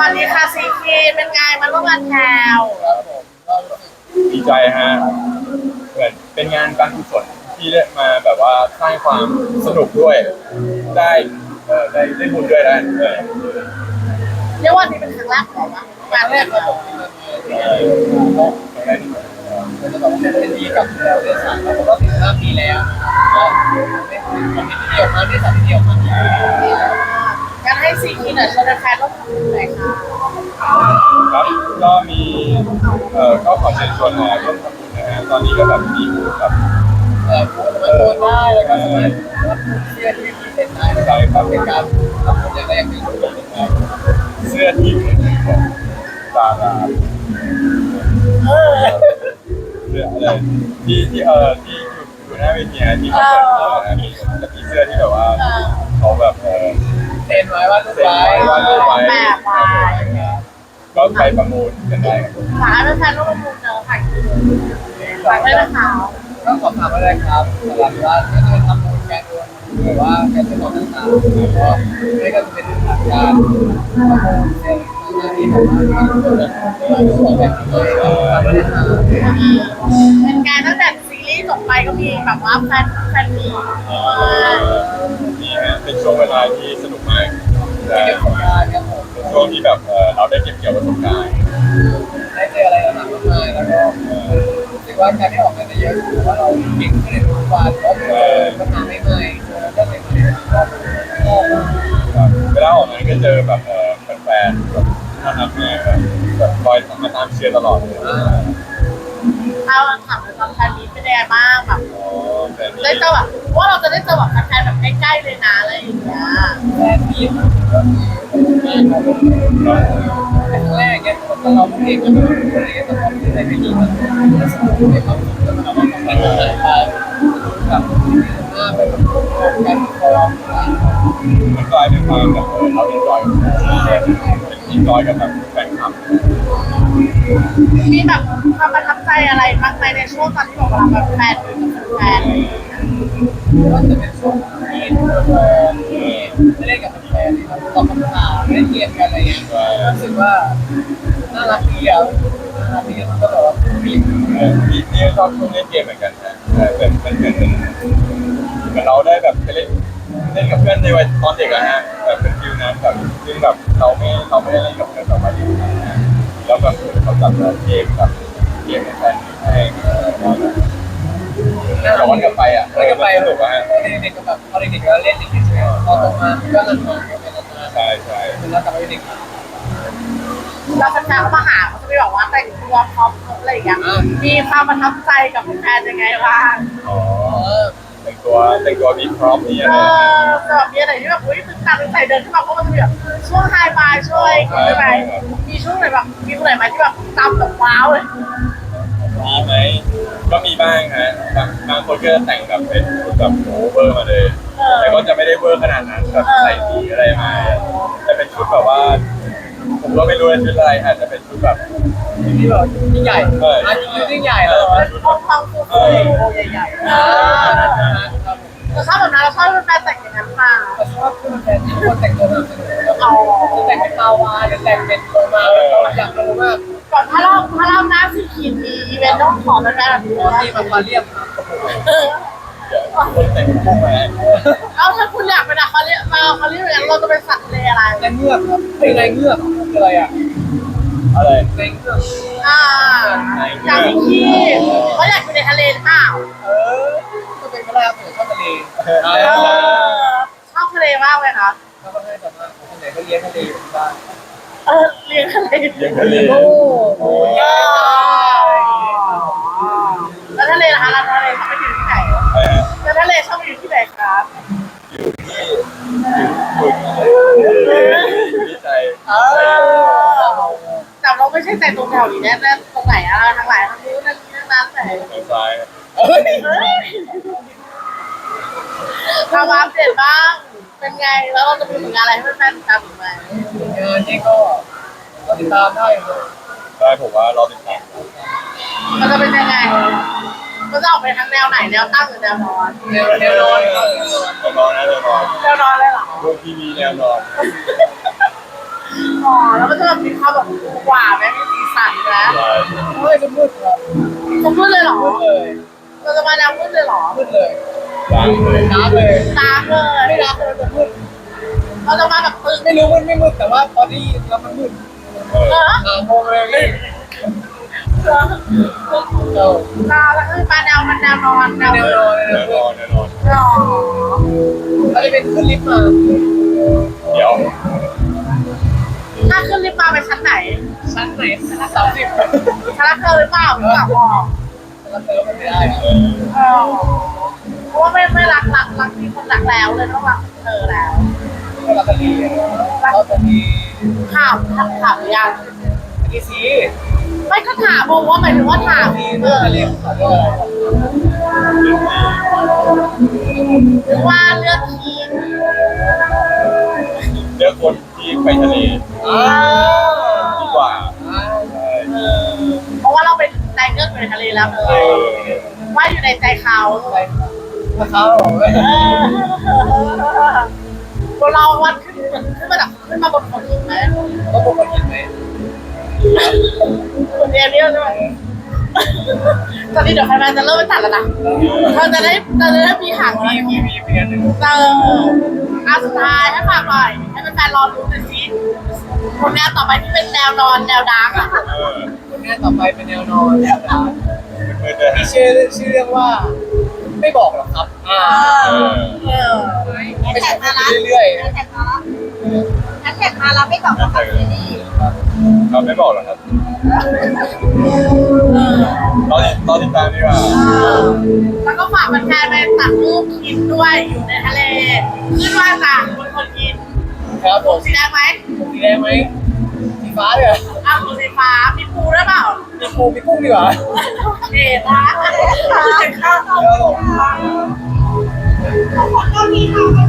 วัสดีค่ะซีคีเป็นไงมาร่วมงานแถวครับผมก็รู้สึกดีใจฮะเหมือนเป็นงานการกุศลที่ได้มาแบบว่าสร้างความสนุกด้วย ได้เออได้ได้บุญด้วยนะเออเรียกว่านี่เป็นครั้งแรกของงานครั้งแรแรกกครับผมที่มาเออก็จะแบบว่าเป็นดีกับเราเดือนสามแล้วผมก็ถึงห้าปีแล้วก็ไม่คอมเมนต์เดียวมาที่สามเดียวมาการ ให้ซีคีหน่อยชวนแฟนๆร่วมทำบุญหน่อยค่ะครับก็มีเออก็ขอเชิญชวนมาร่วมทำบุญนะฮะตอนนี้ก็แบบมีบุญแบบเออผมสามารถโอนได้แล้วก็สามารถรับเสื้อที่มีเซ็นได้ใช่ครับเป็นการทำบุญอย่างแรกคือบุญได้เสื้อทีมของดาราเสื้ออะไรที่ที่เออที่อยู่อยู่หน้าเวทีนะที่เขาเปิดเออนะมีจะมีเสื้อที่แบบว่าเออเขาแบบเออเซ็ นไว้ว่าลูกเซ็นไว้ไว้ว่ารูปไว้แบบไว้ ก็ไปประมูลกันได้ครับฝากให้แฟนๆร่วมทำบุญเนอะค่ะฝากด้วยนะคะก็ขอบถามอะไรครับสำหรับว่าถ้าจะทำบุญแกนโอนหรือว่าแกนจะบอกต่างๆก็ไม่ก็จะเป็นหลักการประมูลเรื่องที่ผมว่าเป็นเรื่องของแบบนี้เลยครับไม่ได้ทำเป็นไงตั้งแต่ซีรีส์จบไปก็มีแบบว่าแฟนแฟนมีนี่ฮะ เป็นช่วงเวลาที่สนุกมากแต่เก็บผลงานครับผมเป็นช่วงที่แบบเออเราได้เก็บเกี่ยวประสบการณ์ได้เจออะไรต่างๆมากมายแล้วก็รู้สึกว่าการที่ออกงานเยอะถือว่าเราเก่งขึ้นในทุกวันเพราะเจอปัญหาใหม่ๆแล้วก็ใหม่ๆก็ก็ครับเวลาออกงานก็เจอแบบเออแฟนๆแบบน่ารักมากแบบแบบคอยมาตามเชียร์ตลอดเลย เอาถามเลยตอนแฟนมีเป็นยังไงบ้างแบบอ๋อแต่นี่ได้เจอแบบว่าเราจะได้เจอแบบแฟนๆแบบใกล้ๆเลยนะอะไรอย่างเงี้ยแฟนมีก็มีงานของครั้งแรกเนี่ยแต่เราไม่เองก็ไม่รู้อะไรแต่พอที่ได้ไปยิงมันสนุกในความสุขแล้วเราก็ทำงานหายไปกับหน้าไปกับการคอมมันกลายเป็นความแบบเออเราเอนจอยกับเป็นเอนจอยกับแบบแฟนคลับ มีแบบความประทับใจอะไรบ้างไหมในช่วงตอนที่บอกว่าแบบแฟนรือแฟนก็จะเป็นช่วงที่ไม่ได้กับแฟนครับตอบคำถามเล่นเกมกันอะไรอย่างเงี้ยรู้สึกว่าน่ารักดีอะน่ารักดีก็แบบว่ามีเออพี่นี่ชอบช่วงเล่นเกมเหมือนกันนะแต่เป็นเป็นเป็นเป็นเหมือนเราได้แบบไปเล่นเล่นกับเพื่อนในวัยตอนเด็กอะฮะแบบเป็นฟิลนั้นแบบซึ่งแบบเราไม่เราไม่ได้เล่นกับเพื่อนต่อมาอยู่ เขาจัดเกมแบเกมในแฟนให้ย้อนกลับไปอะแล้วก็ไปสนุกอะฮะเด็กๆก็แบบพอเด็กๆก็เล่นเด็กๆใช่ไหมพอโตมาก็นานๆก็เป็นนานใช่ใช่แล้วกลับไปเด็กเราแฟนๆเขามาหาเขาจะไม่บอกว่าแต่งตัวพร้อมอะไรอย่างเงี้ยมีความประทับใจกับแฟนยังไงบ้างอ๋อ แต่งตัวแต่งตัวมีพร้อมนี่เอนะอแต่แบบมีอะไรที่แบบอุ้ยตื่นตาตื่นใจเดินขึ้นมาเพราะมันจะมีแบบช่วงไฮไฟช่วยใช่ไหมมีช่วงไหนแบบมีช่วงไหนไหมที่แบบตามแบบว้าวเลยมีไหมก็มีบ้างฮะบางบางคนก็จะแต่งแบบเป็นชุดแบบโอเวอร์มาเลย แต่ก็จะไม่ได้เวอร์ขนาดนั้นแบบใส่สีอะไรมาแต่เป็นชุดแบบว่า ผมก็ไม่รู้ว่าชุดอะไรอาจจะเป็นชุดแบบ ที่แบบยิ่งใหญ่อะยิ่งใหญ่แล้วเป็นทองทองฟูฟูใหญ่ๆอ่าอ่าเราชอบแบบนั้นเราชอบเป็นแฟนแต่งอย่างนั้นมาชอบคือแฟนที่คนแต่งตัวแบบสนุกแล้วจะแต่งเป็นปาวาหรือแต่งเป็นโลมาอยากรู้มากก่อนถ้าเราถ้าเราหน้าสีขีดมีอีเวนต์ต้องขอเป็นแฟนแบบนี้ที่มันมาเรียบเออเดี๋ยวคนแต่งพุ่งมาเอาถ้าคุณอยากเป็นอะเขาเรียกมาเขาเรียกอย่างนั้นเราจะเป็นสัตว์ทะเลอะไรในเงือกครับเป็นไรเงือกคืออะไรอะ อะไรในเงือกอ่าอยากมีขี้เขาอยากอยู่ในทะเลหรือเปล่าเออก็เป็นก็ได้ครับผมชอบทะเลเออชอบทะเลมากเลยค่ะแล้วก็ให้สามารถทะเลก็เลี้ยงทะเลอยู่ที่บ้านเออเลี้ยงทะเลเลี้ยงทะเล โอ้โหแล้วทะเลล่ะคะแล้วทะเลชอบไปอยู่ที่ไหนอะไรฮะแล้วทะเลชอบไปอยู่ที่ไหนครับอยู่ที่อยู่อยู่ที่ใจเออแต่เรา ไม่ใช่แต่ตรงแถวนี้แน่ๆตรงไหนอะทางไหนทางนู้นทางนี้ทางนั้นแต่ทางซ้ายเฮ้ยทำอัปเดตบ้าง เป็นไง แล้วเราจะมีผลงานอะไรให้แฟนๆติดตามอีกไหมงานนี้ก็ก็ติดตามได้เลยได้ผมว่ารอติดตามมันจะเป็นยังไง มันจะออกไปทางแนวไหน แนวตั้งหรือแนวนอนแนวแนวนอนครับแนวนอนนะแนวนอนแนวนอนเลยเหรอดูทีวีแนวนอน อ๋อแล้วก็จะแบบมีความแบบหวานไหมมีสีสันแล้วเฮ้ยจะมืดครับจะมืดเลยเหรอมืดเลยเราจะมาแนวมืดเลยเหรอมืดเลยล้างเลยน้ำเลยตามเลยไม่รักเลยจะมืดเราจะมาแบบตึงไม่รู้มืดไม่มืดแต่ว่าตอนนี้แล้วมันมืดเอเออออ่าโมงเลยนี่เออเจ้าเราแล้วคือมาแนวมันแนวนอนแนวแนมืวดนอนแน่นอนแน่นอนอ๋อเราจะเป็นขึ้นลิฟต์มาเดี๋ยว ถ้าขึ้นลิฟต์มาไปชั้นไหนชั้นไหนชั้นสามสิบชั้นละเกินหรือเปล่าหรือเปล่าบอกแล้วเติมมันไม่ได้เออเออเพราะว่าไม่ไม่รักรักรักมีคนรักแล้วเลยต้องรักเธอแล้วก็รักกันดีเราจะมีถามถามถามหรือยังกี่สีไม่ก็ถามบอกว่าหมายถึงว่าถามมีเอเมื่ออเรียกเขาเรียกอะไรหรือว่าเลือกทีมเลือกคนที่ไปทะเลอ่า ดีกว่าอ่าใช่เออเพราะว่าเราเป็นนายเงือกอยู่ในทะเลแล้วเลเอยอว่าอยู่ในใจเขาอะไรนะครับผมเออตัวเราวัดขึ้นเหมือนขึ้นมาจากขึ้นมาบนคนอื่นไหมก็พวกคนกินไหมคนเดียวเนี่ยใช่ไหมตอนนี้เดี๋ยวใครมาจะเริ่มไปตัดแล้วนะเราจะได้เราจะได้มีหางมีมีมีมีเพียงหนึ่งเอออะสุดท้ายให้ฝากหน่อยให้แฟนๆรอรู้หน่อยสิ ผลงานต่อไปที่เป็นแนวนอนแนวดาร์กอะเออผลงานต่อไปเป็นแนวนอนแนวดาวเพื่อนๆด้วยมีชื่อชื่อเรื่องว่า ไม่บอกหรอกครับอ่าเออเออไม่ใช่พูดไปเรื่อยแท็กมาแฮชแท็กมาแล้วไม่บอกกับซีรีส์เราไม่บอกหรอกครับเออเราติดเราติดตามดีกว่าแล้วก็ฝากแฟนๆไปตัดรูปกินด้วยอยู่ในทะเลขึ้นว่าจ้ะคนคน งไหมสีฟ้าเลยเหรออ้าวสีฟ้ามีปูหรือเปล่ามีปูมีกุ้งดีกว่าเอ๋ฟ้าเดี๋ยวผม ขอบคุณก็มีค่ะ